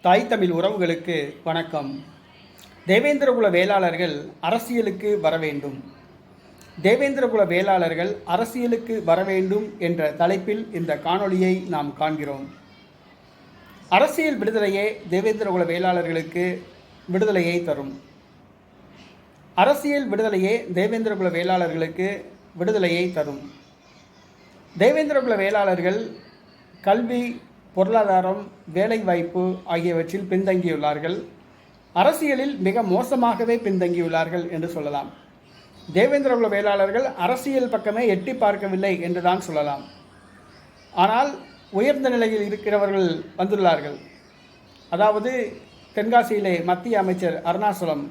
தாய் தமிழ் உறவுகளுக்கு வணக்கம். தேவேந்திரகுல வேளாளர்கள் அரசியலுக்கு வர வேண்டும். தேவேந்திரகுல வேளாளர்கள் அரசியலுக்கு வர வேண்டும் என்ற தலைப்பில் இந்த காணொளியை நாம் காண்கிறோம். அரசியல் விடுதலையே தேவேந்திரகுல வேளாளர்களுக்கு விடுதலையை தரும். அரசியல் விடுதலையே தேவேந்திரகுல வேளாளர்களுக்கு விடுதலையை தரும். தேவேந்திரகுல வேளாளர்கள் கல்வி பொருளாதாரம் வேலைவாய்ப்பு ஆகியவற்றில் பின்தங்கியுள்ளார்கள். அரசியலில் மிக மோசமாகவே பின்தங்கியுள்ளார்கள் என்று சொல்லலாம். தேவேந்திரகுல வேளாளர்கள் அரசியல் பக்கமே எட்டி பார்க்கவில்லை என்று தான் சொல்லலாம். ஆனால் உயர்ந்த நிலையில் இருக்கிறவர்கள் வந்துள்ளார்கள். அதாவது தென்காசியிலே மத்திய அமைச்சர் அருணாசலம்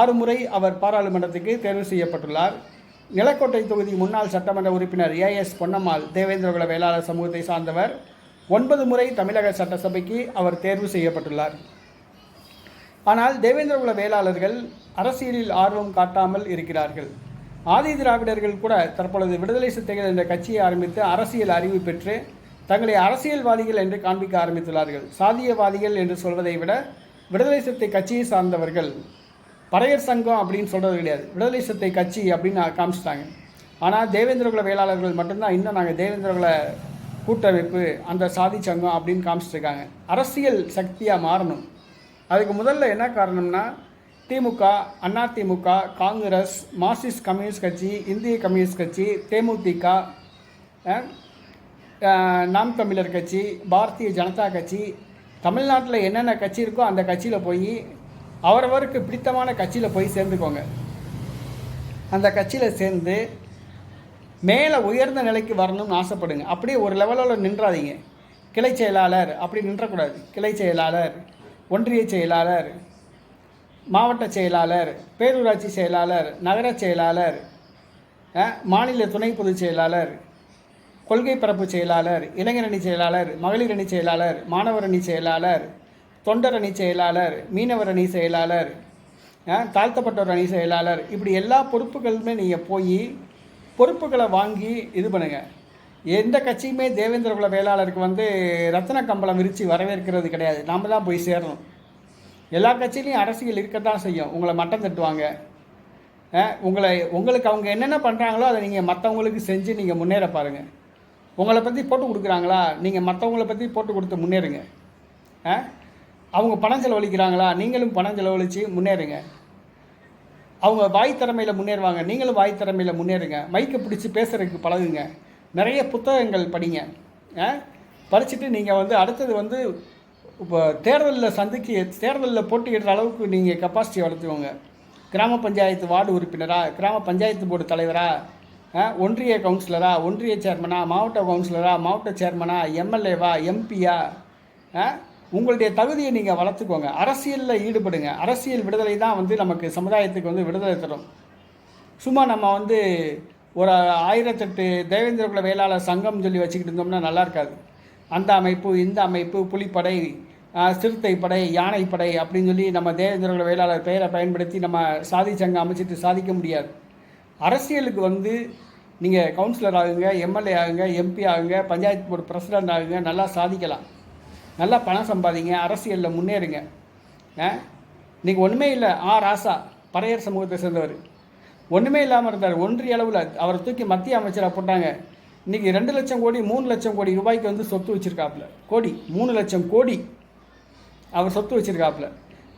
ஆறு முறை அவர் பாராளுமன்றத்துக்கு தேர்வு செய்யப்பட்டுள்ளார். நிலக்கோட்டை தொகுதி முன்னாள் சட்டமன்ற உறுப்பினர் ஏஎஸ் பொன்னம்மாள் தேவேந்திரகுல வேளாளர் சமூகத்தை சார்ந்தவர். ஒன்பது முறை தமிழக சட்டசபைக்கு அவர் தேர்வு செய்யப்பட்டுள்ளார். ஆனால் தேவேந்திரகுல வேளாளர்கள் அரசியலில் ஆர்வம் காட்டாமல் இருக்கிறார்கள். ஆதி திராவிடர்கள் கூட தற்பொழுது விடுதலை சித்தைகள் என்ற கட்சியை ஆரம்பித்து அரசியல் அறிவு பெற்று தங்களை அரசியல்வாதிகள் என்று காண்பிக்க ஆரம்பித்துள்ளார்கள். சாதியவாதிகள் என்று சொல்வதை விட விடுதலை சித்தை கட்சியை சார்ந்தவர்கள் பறையர் சங்கம் அப்படின்னு சொல்கிறது கிடையாது. விடுதலை சித்தை கட்சி அப்படின்னு காமிச்சிட்டாங்க. ஆனால் தேவேந்திரகுல வேளாளர்கள் மட்டும்தான். இன்னும் நாங்கள் தேவேந்திரகுல கூட்டமைப்பு அந்த சாதி சங்கம் அப்படின்னு காமிச்சிட்ருக்காங்க. அரசியல் சக்தியாக மாறணும். அதுக்கு முதல்ல என்ன காரணம்னா திமுக அதிமுக காங்கிரஸ் மார்க்சிஸ்ட் கம்யூனிஸ்ட் கட்சி இந்திய கம்யூனிஸ்ட் கட்சி தேமுதிக நாம் தமிழர் கட்சி பாரதிய ஜனதா கட்சி தமிழ்நாட்டில் என்னென்ன கட்சி இருக்கோ அந்த கட்சியில் போய் அவரவருக்கு பிடித்தமான கட்சியில் போய் சேர்ந்துக்கோங்க. அந்த கட்சியில் சேர்ந்து மேலே உயர்ந்த நிலைக்கு வரணும்னு ஆசைப்படுங்க. அப்படியே ஒரு லெவலில் நின்றாதீங்க. கிளை செயலாளர் அப்படி நின்றக்கூடாது. கிளை செயலாளர் ஒன்றிய செயலாளர் மாவட்ட செயலாளர் பேரூராட்சி செயலாளர் நகர செயலாளர் மாநில துணை பொதுச் செயலாளர் கொள்கை பரப்பு செயலாளர் இளைஞர் அணி செயலாளர் மகளிர் அணி செயலாளர் மாணவர் அணி செயலாளர் தொண்டர் அணி செயலாளர் மீனவர் அணி செயலாளர் தாழ்த்தப்பட்டோர் அணி செயலாளர் இப்படி எல்லா பொறுப்புகளுமே நீங்கள் போய் பொறுப்புகளை வாங்கி இது பண்ணுங்கள் எந்த கட்சியுமே தேவேந்திரகுல வேளாளருக்கு வந்து ரத்தன கம்பளம் விரித்து வரவேற்கிறது கிடையாது. நாம் தான் போய் சேரணும். எல்லா கட்சியிலையும் அரசியல் இருக்க தான் செய்யும். உங்களை மட்டம் தட்டுவாங்க. உங்களை உங்களுக்கு அவங்க என்னென்ன பண்ணுறாங்களோ அதை நீங்கள் மற்றவங்களுக்கு செஞ்சு நீங்கள் முன்னேற பாருங்கள் உங்களை பற்றி போட்டு கொடுக்குறாங்களா? நீங்கள் மற்றவங்கள பற்றி போட்டு கொடுத்து முன்னேறுங்க. அவங்க பணம் செலவழிக்கிறாங்களா? நீங்களும் பணம் செலவழித்து முன்னேறுங்க. அவங்க வாய் திறமையில் முன்னேறுவாங்க. நீங்களும் வாய் திறமையில் முன்னேறுங்க. மைக்கை பிடிச்சி பேசுறதுக்கு பழகுங்க. நிறைய புத்தகங்கள் படிங்க. படிச்சுட்டு நீங்கள் வந்து அடுத்தது வந்து இப்போ தேர்தலில் சந்திக்கு தேர்தலில் போட்டியிடுற அளவுக்கு நீங்கள் கெப்பாசிட்டி வளர்த்துக்கோங்க. கிராம பஞ்சாயத்து வார்டு உறுப்பினரா? கிராம பஞ்சாயத்து போர்டு தலைவரா? ஒன்றிய கவுன்சிலரா ஒன்றிய சேர்மனா மாவட்ட கவுன்சிலரா மாவட்ட சேர்மனா எம்எல்ஏவா எம்பியா உங்களுடைய தகுதியை நீங்கள் வளர்த்துக்கோங்க. அரசியலில் ஈடுபடுங்க. அரசியல் விடுதலை தான் வந்து நமக்கு சமுதாயத்துக்கு வந்து விடுதலை தரும். சும்மா நம்ம வந்து ஒரு ஆயிரத்தெட்டு தேவேந்திரகுல வேளாளர் சங்கம் சொல்லி வச்சுக்கிட்டு இருந்தோம்னா நல்லா இருக்காது. அந்த அமைப்பு இந்த அமைப்பு புலிப்படை சிறுத்தைப்படை யானைப்படை அப்படின்னு சொல்லி நம்ம தேவேந்திரகுல வேளாளர் பெயரை பயன்படுத்தி நம்ம சாதி சங்கம் அமைச்சிட்டு சாதிக்க முடியாது. அரசியலுக்கு வந்து நீங்கள் கவுன்சிலர் ஆகுங்க எம்எல்ஏ ஆகுங்க எம்பி ஆகுங்க பஞ்சாயத்து போர்டு பிரசிடெண்ட் ஆகுங்க நல்லா சாதிக்கலாம். நல்லா பணம் சம்பாதிங்க அரசியலில் முன்னேறுங்க. ஆ? இன்னைக்கு ஒன்றுமே இல்லை ஆ ராசா பறையர் சமூகத்தை சேர்ந்தவர். ஒன்றுமே இல்லாமல் இருந்தார். ஒன்றிய அளவில் அவரை தூக்கி மத்திய அமைச்சராக போட்டாங்க. இன்றைக்கி ரெண்டு லட்சம் கோடி மூணு லட்சம் கோடி ரூபாய்க்கு வந்து சொத்து வச்சுருக்காப்புல. கோடி மூணு லட்சம் கோடி அவர் சொத்து வச்சுருக்காப்புல.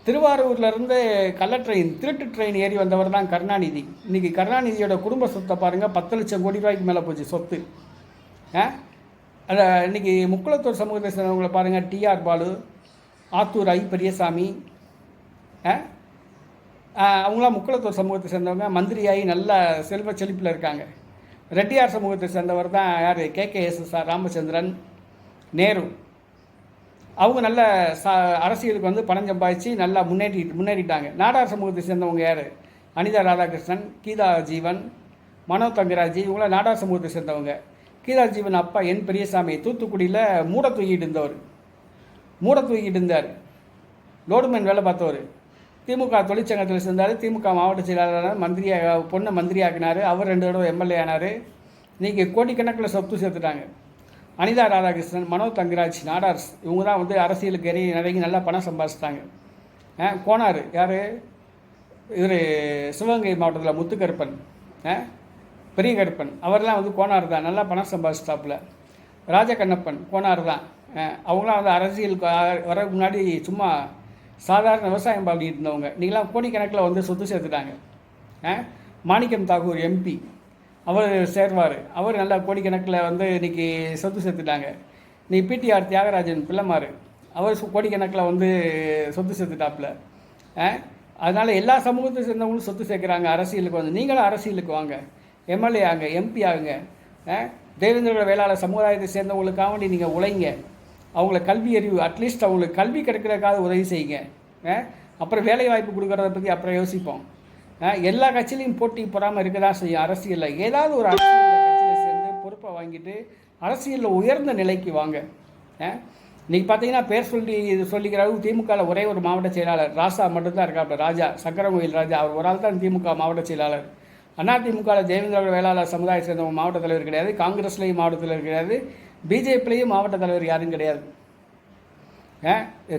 திருவாரூர்லேருந்து கள்ள ட்ரெயின் திருட்டு ட்ரெயின் ஏறி வந்தவர் தான் கருணாநிதி. இன்றைக்கி கருணாநிதியோட குடும்ப சொத்தை பாருங்கள் பத்து லட்சம் கோடி ரூபாய்க்கு மேலே போச்சு சொத்து. ஆ? அந்த இன்னைக்கு முக்குளத்தூர் சமூகத்தை சேர்ந்தவங்களை பாருங்கள் T R Balu Athur I Periyasamy ஆ? அவங்களாம் முக்குளத்தூர் சமூகத்தை சேர்ந்தவங்க. மந்திரியாகி நல்ல செல்வ செழிப்பில் இருக்காங்க. ரெட்டியார் சமூகத்தை சேர்ந்தவர் தான் யார்? K. K. S. S. R. Ramachandran Nehru. அவங்க நல்ல ச அரசியலுக்கு வந்து பணம் சம்பாதிச்சு நல்லா முன்னேறி முன்னேறிட்டாங்க. நாடார் சமூகத்தை சேர்ந்தவங்க யார்? அனிதா ராதாகிருஷ்ணன் கீதா ஜீவன் மனோ தங்கராஜ் இவங்களாம் நாடார் சமூகத்தை சேர்ந்தவங்க. கீதாஜீவன் அப்பா என் பெரியசாமி தூத்துக்குடியில் மூட தூக்கிட்டு இருந்தவர். மூட தூக்கிட்டு இருந்தார். லோடுமேன் வேலை பார்த்தவர். திமுக தொழிற்சங்கத்தில் சேர்ந்தார். திமுக மாவட்ட செயலாளர் மந்திரியாக பொண்ணை மந்திரியாக்கினார் அவர் ரெண்டு தடவை எம்எல்ஏ ஆனார். இன்றைக்கி கோடிக்கணக்கில் சொத்து சேர்த்துட்டாங்க. அனிதா ராதாகிருஷ்ணன் மனோ தங்கராஜ் நாடார்ஸ் இவங்க தான் வந்து அரசியலுக்கு இறங்கி நிறைய நல்லா பணம் சம்பாதிச்சிட்டாங்க. ஆ கோனார் யார்? இவர் சிவகங்கை மாவட்டத்தில் முத்துக்கருப்பன். ஆ பெரிய கருப்பன் அவர்லாம் வந்து கோனார் தான். நல்லா பணம் சம்பாதிச்சிட்டாப்புல. ராஜகண்ணப்பன் கோனார் தான். அவங்களாம் வந்து அரசியலுக்கு ஆ- வர முன்னாடி சும்மா சாதாரண விவசாயம் பண்ணிட்டு இருந்தவங்க. நீங்களாம் கோடிக்கணக்கில் வந்து சொத்து சேர்த்துட்டாங்க. மாணிக்கம் தாகூர் எம்பி அவர் சேர்வார். அவர் நல்லா கோடிக்கணக்கில் வந்து இன்னைக்கு சொத்து சேர்த்துட்டாங்க. நீ பிடிஆர் தியாகராஜன் பிள்ளைமாரு. அவர் சு- கோடிக்கணக்கில் வந்து சொத்து சேர்த்துட்டாப்புல. அதனால் எல்லா சமூகத்தை சேர்ந்தவங்களும் சொத்து சேர்க்குறாங்க. அரசியலுக்கு வந்து நீங்களும் அரசியலுக்கு வாங்க. எம்எல்ஏ ஆகுங்க எம்பி ஆகுங்க. தேவேந்திர வேளாளர் சமுதாயத்தை சேர்ந்தவங்களுக்காக வேண்டி நீங்கள் உழைங்க. அவங்கள கல்வி அறிவு அட்லீஸ்ட் அவங்களுக்கு கல்வி கிடைக்கிறதுக்காக உதவி செய்யுங்க. அப்புறம் வேலை வாய்ப்பு கொடுக்குறத பற்றி அப்புறம் யோசிப்போம். எல்லா கட்சியிலையும் போட்டி போடாமல் இருக்க தான் செய்யும் அரசியலில். ஏதாவது ஒரு அரசியல் கட்சியில் சேர்ந்து பொறுப்பை வாங்கிட்டு அரசியலில் உயர்ந்த நிலைக்கு வாங்க. இன்றைக்கி பார்த்தீங்கன்னா பேர் சொல்லி இது சொல்லிக்கிற அளவு திமுகவில் ஒரே ஒரு மாவட்ட செயலாளர். ராசா மட்டும்தான் இருக்காப்புல ராஜா சக்கரங்கோயில் ராஜா. அவர் ஒரு ஆள் தான் திமுக மாவட்ட செயலாளர். அதிமுகவில் தேவேந்திர வேளாளர் சமுதாயத்தை சேர்ந்த மாவட்ட தலைவர் கிடையாது. காங்கிரஸ்லேயும் மாவட்ட தலைவர் கிடையாது. பிஜேபிலேயும் மாவட்ட தலைவர் யாரும் கிடையாது.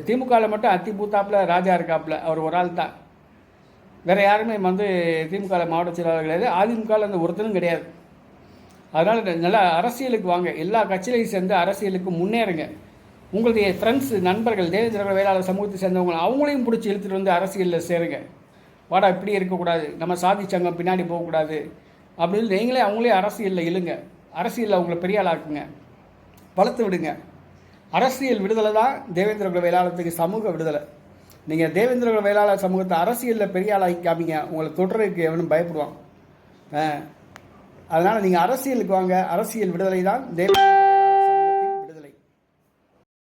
திமுகவில் மட்டும் அத்திபூத்தாப்புல ராஜா இருக்காப்புல. அவர் ஒரு ஆள் தான். வேறு யாருமே வந்து திமுக மாவட்ட செயலாளர் கிடையாது. அதிமுகவில் அந்த ஒருத்தரும் கிடையாது. அதனால் நல்லா அரசியலுக்கு வாங்க. எல்லா கட்சியிலையும் சேர்ந்து அரசியலுக்கு முன்னேறுங்க. உங்களுடைய ஃப்ரெண்ட்ஸ் நண்பர்கள் தேவேந்திர வேளாளர் சமூகத்தை சேர்ந்தவங்க அவங்களையும் பிடிச்சி இழுத்துட்டு வந்து அரசியலில் சேருங்க. வாடா இப்படி இருக்கக்கூடாது. நம்ம சாதி சங்கம் பின்னாடி போகக்கூடாது. அப்படின்னு நீங்களே அவங்களே அரசியலில் இழுங்க. அரசியலில் அவங்கள பெரிய ஆளாக்குங்க வளர்த்து விடுங்க. அரசியல் விடுதலை தான் தேவேந்திர குல வேளாளத்துக்கு சமூக விடுதலை. நீங்கள் தேவேந்திர குல வேளாளர் சமூகத்தை அரசியலில் பெரிய ஆளாக்கி காமிங்க உங்களை தொடருக்கு எவனும் பயப்படுவான். அதனால் நீங்கள் அரசியலுக்கு வாங்க. அரசியல் விடுதலை தான் தேவ